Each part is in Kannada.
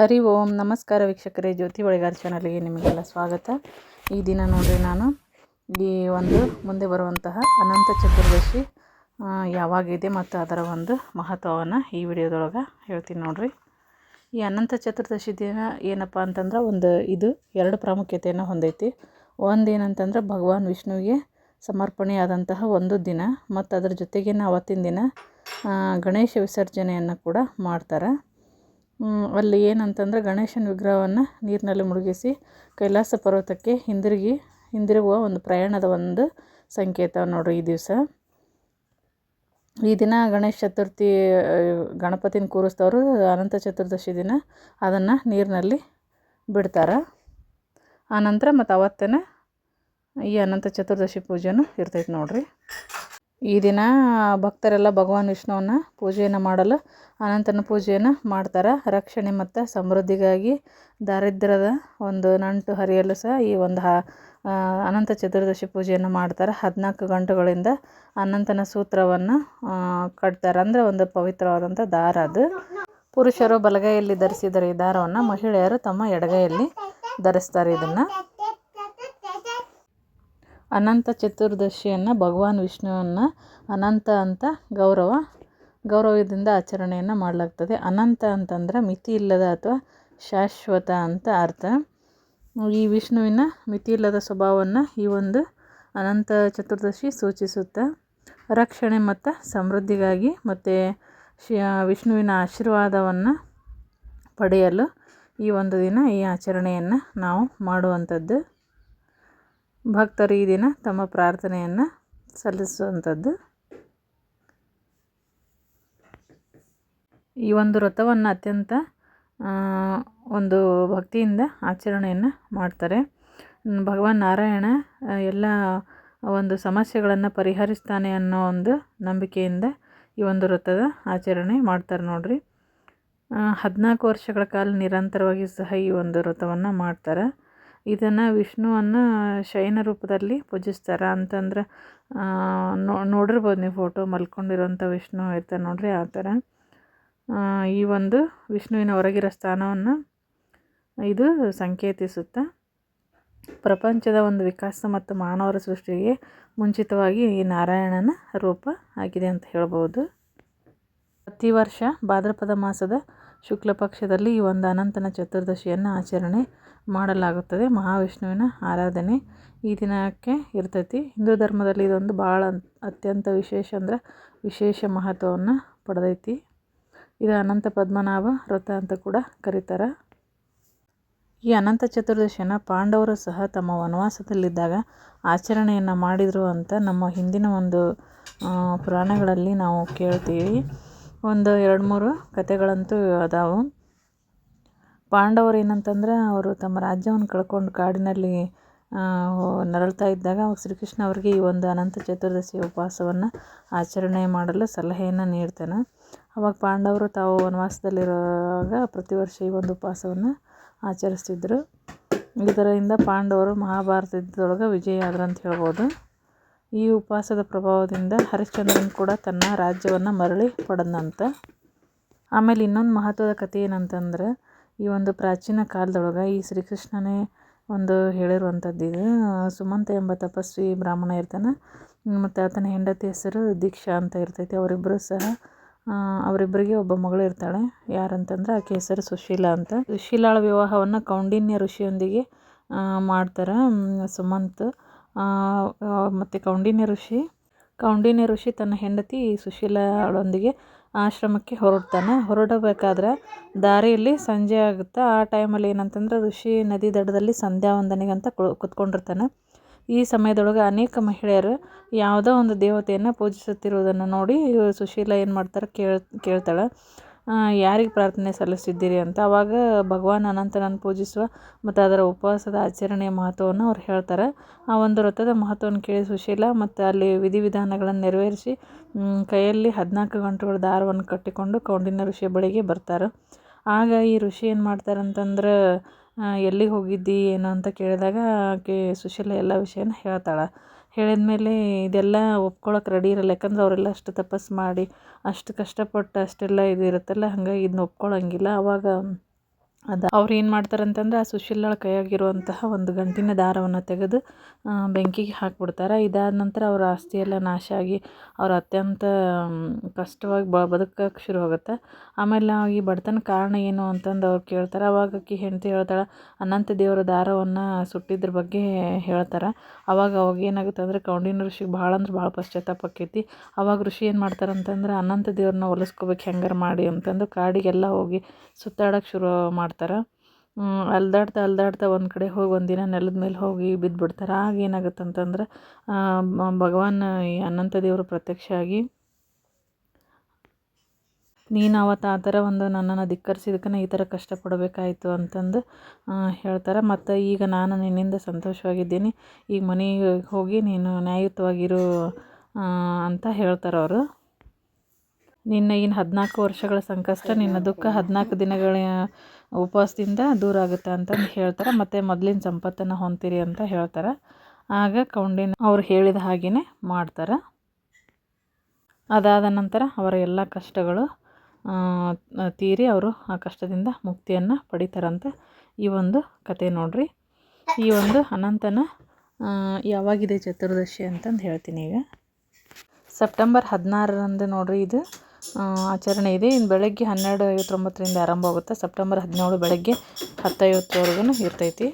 ಹರಿ ಓಂ, ನಮಸ್ಕಾರ ವೀಕ್ಷಕರೇ, ಜ್ಯೋತಿ ಬಳಿಗಾರ ಚಾನಲ್ಗೆ ನಿಮಗೆಲ್ಲ ಸ್ವಾಗತ. ಈ ದಿನ ನೋಡಿರಿ ನಾನು, ಈ ಒಂದು ಮುಂದೆ ಬರುವಂತಹ ಅನಂತ ಚತುರ್ದಶಿ ಯಾವಾಗಿದೆ ಮತ್ತು ಅದರ ಒಂದು ಮಹತ್ವವನ್ನು ಈ ವಿಡಿಯೋದೊಳಗೆ ಹೇಳ್ತೀನಿ ನೋಡಿರಿ. ಈ ಅನಂತ ಚತುರ್ದಶಿ ದಿನ ಏನಪ್ಪ ಅಂತಂದ್ರೆ ಒಂದು ಇದು ಎರಡು ಪ್ರಾಮುಖ್ಯತೆಯನ್ನು ಹೊಂದೈತಿ. ಒಂದೇನಂತಂದ್ರೆ ಭಗವಾನ್ ವಿಷ್ಣುವಿಗೆ ಸಮರ್ಪಣೆಯಾದಂತಹ ಒಂದು ದಿನ ಮತ್ತು ಅದರ ಜೊತೆಗೆ ಅವತ್ತಿನ ದಿನ ಗಣೇಶ ವಿಸರ್ಜನೆಯನ್ನು ಕೂಡ ಮಾಡ್ತಾರೆ. ಅಲ್ಲಿ ಏನಂತಂದ್ರೆ ಗಣೇಶನ ವಿಗ್ರಹವನ್ನು ನೀರಿನಲ್ಲಿ ಮುಳುಗಿಸಿ ಕೈಲಾಸ ಪರ್ವತಕ್ಕೆ ಹಿಂದಿರುಗಿ, ಹಿಂದಿರುಗುವ ಒಂದು ಪ್ರಯಾಣದ ಒಂದು ಸಂಕೇತ ನೋಡ್ರಿ ಈ ದಿವಸ. ಈ ದಿನ ಗಣೇಶ ಚತುರ್ಥಿ ಗಣಪತಿನ ಕೂರಿಸ್ತವ್ರು ಅನಂತ ಚತುರ್ದಶಿ ದಿನ, ಅದನ್ನು ನೀರಿನಲ್ಲಿ ಬಿಡ್ತಾರೆ. ಆನಂತರ ಮತ್ತು ಅವತ್ತೇ ಈ ಅನಂತ ಚತುರ್ದಶಿ ಪೂಜೆನೂ ಇರ್ತೈತೆ ನೋಡ್ರಿ. ಈ ದಿನ ಭಕ್ತರೆಲ್ಲ ಭಗವಾನ್ ವಿಷ್ಣುವನ್ನ ಪೂಜೆಯನ್ನು ಮಾಡಲು, ಅನಂತನ ಪೂಜೆಯನ್ನು ಮಾಡ್ತಾರೆ. ರಕ್ಷಣೆ ಮತ್ತು ಸಮೃದ್ಧಿಗಾಗಿ ದಾರಿದ್ರ್ಯದ ಒಂದು ನಂಟು ಹರಿಯಲು ಸಹ ಈ ಒಂದು ಅನಂತ ಚತುರ್ದಶಿ ಪೂಜೆಯನ್ನು ಮಾಡ್ತಾರೆ. ಹದಿನಾಲ್ಕು ಗಂಟುಗಳಿಂದ ಅನಂತನ ಸೂತ್ರವನ್ನು ಕಟ್ತಾರೆ. ಅಂದರೆ ಒಂದು ಪವಿತ್ರವಾದಂಥ ದಾರ ಅದು. ಪುರುಷರು ಬಲಗೈಯಲ್ಲಿ ಧರಿಸಿದರೆ ಈ ದಾರವನ್ನು ಮಹಿಳೆಯರು ತಮ್ಮ ಎಡಗೈಯಲ್ಲಿ ಧರಿಸ್ತಾರೆ ಇದನ್ನು. ಅನಂತ ಚತುರ್ದಶಿಯನ್ನು ಭಗವಾನ್ ವಿಷ್ಣುವನ್ನು ಅನಂತ ಅಂತ ಗೌರವ, ಗೌರವದಿಂದ ಆಚರಣೆಯನ್ನು ಮಾಡಲಾಗ್ತದೆ. ಅನಂತ ಅಂತಂದ್ರೆ ಮಿತಿ ಇಲ್ಲದ ಅಥವಾ ಶಾಶ್ವತ ಅಂತ ಅರ್ಥ. ಈ ವಿಷ್ಣುವಿನ ಮಿತಿ ಇಲ್ಲದ ಸ್ವಭಾವವನ್ನು ಈ ಒಂದು ಅನಂತ ಚತುರ್ದಶಿ ಸೂಚಿಸುತ್ತೆ, ರಕ್ಷಣೆ ಮತ್ತು ಸಮೃದ್ಧಿಗಾಗಿ ಮತ್ತು ಶಿ ವಿಷ್ಣುವಿನ ಆಶೀರ್ವಾದವನ್ನು ಪಡೆಯಲು ಈ ಒಂದು ದಿನ ಈ ಆಚರಣೆಯನ್ನು ನಾವು ಮಾಡುವಂಥದ್ದು. ಭಕ್ತರು ಈ ದಿನ ತಮ್ಮ ಪ್ರಾರ್ಥನೆಯನ್ನು ಸಲ್ಲಿಸುವಂಥದ್ದು. ಈ ಒಂದು ವ್ರತವನ್ನು ಅತ್ಯಂತ ಒಂದು ಭಕ್ತಿಯಿಂದ ಆಚರಣೆಯನ್ನು ಮಾಡ್ತಾರೆ. ಭಗವಾನ್ ನಾರಾಯಣ ಎಲ್ಲ ಒಂದು ಸಮಸ್ಯೆಗಳನ್ನು ಪರಿಹರಿಸ್ತಾನೆ ಅನ್ನೋ ಒಂದು ನಂಬಿಕೆಯಿಂದ ಈ ಒಂದು ವ್ರತದ ಆಚರಣೆ ಮಾಡ್ತಾರೆ ನೋಡ್ರಿ. ಹದಿನಾಲ್ಕು ವರ್ಷಗಳ ಕಾಲ ನಿರಂತರವಾಗಿ ಸಹ ಈ ಒಂದು ವ್ರತವನ್ನು ಮಾಡ್ತಾರೆ. ಇದನ್ನು ವಿಷ್ಣುವನ್ನು ಶಯನ ರೂಪದಲ್ಲಿ ಪೂಜಿಸ್ತಾರೆ ಅಂತಂದ್ರೆ ನೋಡಿರ್ಬೋದು ನೀವು ಫೋಟೋ ಮಲ್ಕೊಂಡಿರೋಂಥ ವಿಷ್ಣು ಇರ್ತಾರೆ ನೋಡಿರಿ ಆ ಥರ. ಈ ಒಂದು ವಿಷ್ಣುವಿನ ಹೊರಗಿರೋ ಸ್ಥಾನವನ್ನು ಇದು ಸಂಕೇತಿಸುತ್ತೆ ಪ್ರಪಂಚದ ಒಂದು ವಿಕಾಸ ಮತ್ತು ಮಾನವರ ಸೃಷ್ಟಿಗೆ ಮುಂಚಿತವಾಗಿ ಈ ನಾರಾಯಣನ ರೂಪ ಆಗಿದೆ ಅಂತ ಹೇಳ್ಬೋದು. ಪ್ರತಿ ವರ್ಷ ಭಾದ್ರಪದ ಮಾಸದ ಶುಕ್ಲ ಪಕ್ಷದಲ್ಲಿ ಈ ಒಂದು ಅನಂತನ ಚತುರ್ದಶಿಯನ್ನು ಆಚರಣೆ ಮಾಡಲಾಗುತ್ತದೆ. ಮಹಾವಿಷ್ಣುವಿನ ಆರಾಧನೆ ಈ ದಿನಕ್ಕೆ ಇರ್ತೈತಿ. ಹಿಂದೂ ಧರ್ಮದಲ್ಲಿ ಇದೊಂದು ಭಾಳ ಅತ್ಯಂತ ವಿಶೇಷ ಅಂದ್ರೆ ವಿಶೇಷ ಮಹತ್ವವನ್ನು ಪಡೆದೈತಿ. ಇದು ಅನಂತ ಪದ್ಮನಾಭ ವ್ರತ ಅಂತ ಕೂಡ ಕರೀತಾರೆ. ಈ ಅನಂತ ಚತುರ್ದಶಿಯನ್ನು ಪಾಂಡವರು ಸಹ ತಮ್ಮ ವನವಾಸದಲ್ಲಿದ್ದಾಗ ಆಚರಣೆಯನ್ನು ಮಾಡಿದರು ಅಂತ ನಮ್ಮ ಹಿಂದಿನ ಒಂದು ಪುರಾಣಗಳಲ್ಲಿ ನಾವು ಕೇಳ್ತೀವಿ. ಒಂದು ಎರಡು ಮೂರು ಕತೆಗಳಂತೂ ಅದಾವು. ಪಾಂಡವರು ಏನಂತಂದ್ರೆ ಅವರು ತಮ್ಮ ರಾಜ್ಯವನ್ನು ಕಳ್ಕೊಂಡು ಕಾಡಿನಲ್ಲಿ ನರಳ್ತಾ ಇದ್ದಾಗ ಅವಾಗ ಶ್ರೀಕೃಷ್ಣ ಅವರಿಗೆ ಈ ಒಂದು ಅನಂತ ಚತುರ್ದಶಿ ಉಪವಾಸವನ್ನು ಆಚರಣೆ ಮಾಡಲು ಸಲಹೆಯನ್ನು ನೀಡ್ತಾನೆ. ಅವಾಗ ಪಾಂಡವರು ತಾವು ವನವಾಸದಲ್ಲಿರುವಾಗ ಪ್ರತಿ ವರ್ಷ ಈ ಒಂದು ಉಪವಾಸವನ್ನು ಆಚರಿಸ್ತಿದ್ರು. ಇದರಿಂದ ಪಾಂಡವರು ಮಹಾಭಾರತದೊಳಗೆ ವಿಜಯ ಆದ್ರು ಅಂತ ಹೇಳ್ಬೋದು. ಈ ಉಪವಾಸದ ಪ್ರಭಾವದಿಂದ ಹರಿಶ್ಚಂದ್ರನ್ ಕೂಡ ತನ್ನ ರಾಜ್ಯವನ್ನು ಮರಳಿ ಪಡೆದಂತ. ಆಮೇಲೆ ಇನ್ನೊಂದು ಮಹತ್ವದ ಕಥೆ ಏನಂತಂದ್ರೆ, ಈ ಒಂದು ಪ್ರಾಚೀನ ಕಾಲದೊಳಗೆ ಈ ಶ್ರೀಕೃಷ್ಣನೇ ಒಂದು ಹೇಳಿರುವಂಥದ್ದು ಇದು, ಸುಮಂತ ಎಂಬ ತಪಸ್ವಿ ಬ್ರಾಹ್ಮಣ ಇರ್ತಾನೆ, ಮತ್ತು ಆತನ ಹೆಂಡತಿ ಹೆಸರು ದೀಕ್ಷಾ ಅಂತ ಇರ್ತೈತಿ. ಅವರಿಬ್ಬರು ಸಹ ಅವರಿಬ್ಬರಿಗೆ ಒಬ್ಬ ಮಗಳು ಇರ್ತಾಳೆ. ಯಾರಂತಂದ್ರೆ, ಆಕೆ ಹೆಸರು ಸುಶೀಲಾ ಅಂತ. ಸುಶೀಲಾಳ ವಿವಾಹವನ್ನು ಕೌಂಡಿನ್ಯ ಋಷಿಯೊಂದಿಗೆ ಮಾಡ್ತಾರೆ, ಸುಮಂತ್. ಮತ್ತು ಕೌಂಡಿನ್ಯ ಋಷಿ. ಕೌಂಡಿನ್ಯ ಋಷಿ ತನ್ನ ಹೆಂಡತಿ ಸುಶೀಲಾಳೊಂದಿಗೆ ಆಶ್ರಮಕ್ಕೆ ಹೊರಡ್ತಾನೆ. ಹೊರಡಬೇಕಾದ್ರೆ ದಾರಿಯಲ್ಲಿ ಸಂಜೆ ಆಗುತ್ತೆ ಆ ಟೈಮಲ್ಲಿ ಏನಂತಂದ್ರೆ ಋಷಿ ನದಿ ದಡದಲ್ಲಿ ಸಂಧ್ಯಾ ವಂದನೆಗಂತ ಕುತ್ಕೊಂಡಿರ್ತಾನೆ. ಈ ಸಮಯದೊಳಗೆ ಅನೇಕ ಮಹಿಳೆಯರು ಯಾವುದೋ ಒಂದು ದೇವತೆಯನ್ನು ಪೂಜಿಸುತ್ತಿರುವುದನ್ನು ನೋಡಿ ಸುಶೀಲ ಏನು ಮಾಡ್ತಾರೆ ಕೇಳ್, ಕೇಳ್ತಾಳೆ. ಯಾರಿಗೆ ಪ್ರಾರ್ಥನೆ ಸಲ್ಲಿಸಿದ್ದೀರಿ ಅಂತ ಆವಾಗ ಭಗವಾನ್ ಅನಂತನನ್ನು ಪೂಜಿಸುವ ಮತ್ತು ಅದರ ಉಪವಾಸದ ಆಚರಣೆಯ ಮಹತ್ವವನ್ನು ಅವ್ರು ಹೇಳ್ತಾರೆ. ಆ ಒಂದು ವ್ರತದ ಮಹತ್ವವನ್ನು ಕೇಳಿ ಸುಶೀಲ ಮತ್ತು ಅಲ್ಲಿ ವಿಧಿವಿಧಾನಗಳನ್ನು ನೆರವೇರಿಸಿ ಕೈಯಲ್ಲಿ ಹದಿನಾಲ್ಕು ಗಂಟೆಗಳ ದಾರವನ್ನು ಕಟ್ಟಿಕೊಂಡು ಕೌಂಡಿನ ಋಷಿಯ ಬಳಿಗೆ ಬರ್ತಾರೆ. ಆಗ ಈ ಋಷಿ ಏನು ಮಾಡ್ತಾರೆ ಅಂತಂದ್ರೆ ಎಲ್ಲಿಗೆ ಹೋಗಿದ್ದಿ, ಏನು ಅಂತ ಕೇಳಿದಾಗ ಆಕೆ ಸುಶೀಲ ಎಲ್ಲ ವಿಷಯನ ಹೇಳ್ತಾಳೆ. ಹೇಳಿದ್ಮೇಲೆ ಇದೆಲ್ಲ ಒಪ್ಕೊಳ್ಳೋಕೆ ರೆಡಿ ಇರಲ್ಲ. ಯಾಕಂದ್ರೆ ಅವರೆಲ್ಲ ಅಷ್ಟು ತಪಸ್ಸು ಮಾಡಿ, ಅಷ್ಟು ಕಷ್ಟಪಟ್ಟು ಅಷ್ಟೆಲ್ಲ ಇದು ಇರುತ್ತಲ್ಲ, ಹಂಗಾಗಿ ಇದನ್ನ ಒಪ್ಕೊಳ್ಳೋಂಗಿಲ್ಲ ಅವಾಗ ಅದು. ಅವ್ರು ಏನು ಮಾಡ್ತಾರೆ ಅಂತಂದ್ರೆ ಆ ಸುಶೀಲಳ ಕೈಯಾಗಿರುವಂತಹ ಒಂದು ಗಂಟಿನ ದಾರವನ್ನು ತೆಗೆದು ಬೆಂಕಿಗೆ ಹಾಕಿಬಿಡ್ತಾರೆ. ಇದಾದ ನಂತರ ಅವ್ರ ಆಸ್ತಿ ಎಲ್ಲ ನಾಶ ಆಗಿ ಅವ್ರು ಅತ್ಯಂತ ಕಷ್ಟವಾಗಿ ಬ ಬದುಕಕ್ಕೆ ಶುರು ಆಗುತ್ತೆ. ಆಮೇಲೆ ಈ ಬಡತನ ಕಾರಣ ಏನು ಅಂತಂದು ಅವ್ರು ಕೇಳ್ತಾರೆ. ಅವಾಗ ಆಕಿ ಹೆಂಡತಿ ಹೇಳ್ತಾಳೆ, ಅನಂತ ದೇವರ ದಾರವನ್ನು ಸುಟ್ಟಿದ್ರ ಬಗ್ಗೆ ಹೇಳ್ತಾರೆ. ಅವಾಗ ಅವಾಗ ಏನಾಗುತ್ತೆ ಅಂದರೆ ಕೌಂಡಿನ ಋಷಿಗೆ ಭಾಳ ಅಂದ್ರೆ ಭಾಳ ಪಶ್ಚಾತ್ತಾಪ ಆಕೈತಿ. ಅವಾಗ ಋಷಿ ಏನು ಮಾಡ್ತಾರೆ ಅಂತಂದ್ರೆ ಅನಂತ ದೇವ್ರನ್ನ ಒಲಿಸ್ಕೋಬೇಕು ಹೆಂಗಾರು ಮಾಡಿ ಅಂತಂದು ಕಾಡಿಗೆಲ್ಲ ಹೋಗಿ ಸುತ್ತಾಡೋಕ್ಕೆ ಶುರು ಮಾಡ್ತಾರೆ ಹ್ಮ್, ಅಲ್ದಾಡ್ತಾ ಅಲ್ದಾಡ್ತಾ ಒಂದು ಕಡೆ ಹೋಗಿ ಒಂದಿನ ನೆಲದ ಮೇಲೆ ಹೋಗಿ ಬಿದ್ದುಬಿಡ್ತಾರೆ ಆಗ ಏನಾಗುತ್ತೆ ಅಂತಂದ್ರೆ ಭಗವಾನ್ ಅನಂತ ದೇವರು ಪ್ರತ್ಯಕ್ಷ ಆಗಿ ನೀನು ಅವತ್ತು ಆ ಥರ ಒಂದು ನನ್ನನ್ನು ಧಿಕ್ಕರಿಸಿದಕ್ಕೆ ಈ ಥರ ಕಷ್ಟಪಡಬೇಕಾಯಿತು ಅಂತಂದು ಹೇಳ್ತಾರೆ. ಮತ್ತು ಈಗ ನಾನು ನಿನ್ನಿಂದ ಸಂತೋಷವಾಗಿದ್ದೀನಿ. ಈಗ ಮನೆಗೆ ಹೋಗಿ ನೀನು ನ್ಯಾಯಯುತವಾಗಿರು ಅಂತ ಹೇಳ್ತಾರೆ ಅವರು. ನಿನ್ನ ಇನ್ನು ಹದಿನಾಲ್ಕು ವರ್ಷಗಳ ಸಂಕಷ್ಟ, ನಿನ್ನ ದುಃಖ ಹದಿನಾಲ್ಕು ದಿನಗಳ ಉಪವಾಸದಿಂದ ದೂರ ಆಗುತ್ತೆ ಅಂತಂದು ಹೇಳ್ತಾರೆ. ಮತ್ತು ಮೊದಲಿನ ಸಂಪತ್ತನ್ನು ಹೊಂತೀರಿ ಅಂತ ಹೇಳ್ತಾರೆ. ಆಗ ಕೌಂಡಿನ ಅವ್ರು ಹೇಳಿದ ಹಾಗೆಯೇ ಮಾಡ್ತಾರೆ. ಅದಾದ ನಂತರ ಅವರ ಎಲ್ಲ ಕಷ್ಟಗಳು ತೀರಿ ಅವರು ಆ ಕಷ್ಟದಿಂದ ಮುಕ್ತಿಯನ್ನು ಪಡಿತಾರಂತ. ಈ ಒಂದು ಕತೆ ನೋಡ್ರಿ. ಈ ಒಂದು ಅನಂತನ ಯಾವಾಗಿದೆ ಚತುರ್ದಶಿ ಅಂತಂದು ಹೇಳ್ತೀನಿ ಈಗ. ಸೆಪ್ಟೆಂಬರ್ ಹದಿನಾರರಂದು ನೋಡ್ರಿ ಇದು. ಆಚರಣೆ ಇದೆ. ಇನ್ನು ಬೆಳಗ್ಗೆ ಹನ್ನೆರಡು ಐವತ್ತೊಂಬತ್ತರಿಂದ ಆರಂಭ ಆಗುತ್ತೆ. ಸೆಪ್ಟೆಂಬರ್ ಹದಿನೇಳು ಬೆಳಗ್ಗೆ ಹತ್ತೈವತ್ತರವರೆಗೂ ಇರ್ತೈತಿ.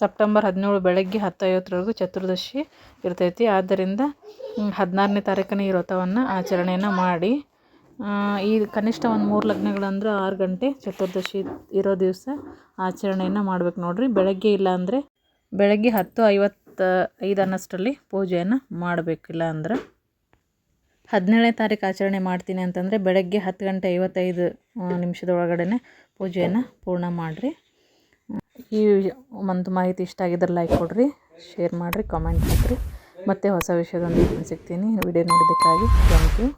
ಸೆಪ್ಟೆಂಬರ್ ಹದಿನೇಳು ಬೆಳಗ್ಗೆ ಹತ್ತು ಐವತ್ತರವರೆಗೂ ಚತುರ್ದಶಿ ಇರ್ತೈತಿ. ಆದ್ದರಿಂದ ಹದಿನಾರನೇ ತಾರೀಕನೇ ಈ ವ್ರತವನ್ನು ಆಚರಣೆಯನ್ನು ಮಾಡಿ ಈ ಕನಿಷ್ಠ ಒಂದು ಮೂರು ಲಗ್ನಗಳಂದ್ರೆ ಆರು ಗಂಟೆ ಚತುರ್ದಶಿ ಇರೋ ದಿವಸ ಆಚರಣೆಯನ್ನು ಮಾಡ್ಬೇಕು ನೋಡಿರಿ. ಬೆಳಗ್ಗೆ ಇಲ್ಲ ಅಂದರೆ ಬೆಳಗ್ಗೆ ಹತ್ತು ಐವತ್ತು ಐದು ಪೂಜೆಯನ್ನು ಮಾಡಬೇಕಿಲ್ಲ ಅಂದ್ರೆ ಹದಿನೇಳನೇ ತಾರೀಕು ಆಚರಣೆ ಮಾಡ್ತೀನಿ ಅಂತಂದರೆ ಬೆಳಗ್ಗೆ ಹತ್ತು ಗಂಟೆ ಐವತ್ತೈದು ನಿಮಿಷದೊಳಗಡೆ ಪೂಜೆಯನ್ನು ಪೂರ್ಣ ಮಾಡಿರಿ. ಈ ಒಂದು ಮಾಹಿತಿ ಇಷ್ಟ ಆಗಿದ್ರೆ ಲೈಕ್ ಕೊಡಿರಿ ಶೇರ್ ಮಾಡಿರಿ ಕಾಮೆಂಟ್ ಮಾಡಿರಿ ಮತ್ತೆ ಹೊಸ ವಿಷಯದೊಂದಿಗೆ ಸಿಗ್ತೀನಿ. Video ನೋಡಿದ್ದಕ್ಕಾಗಿ thank you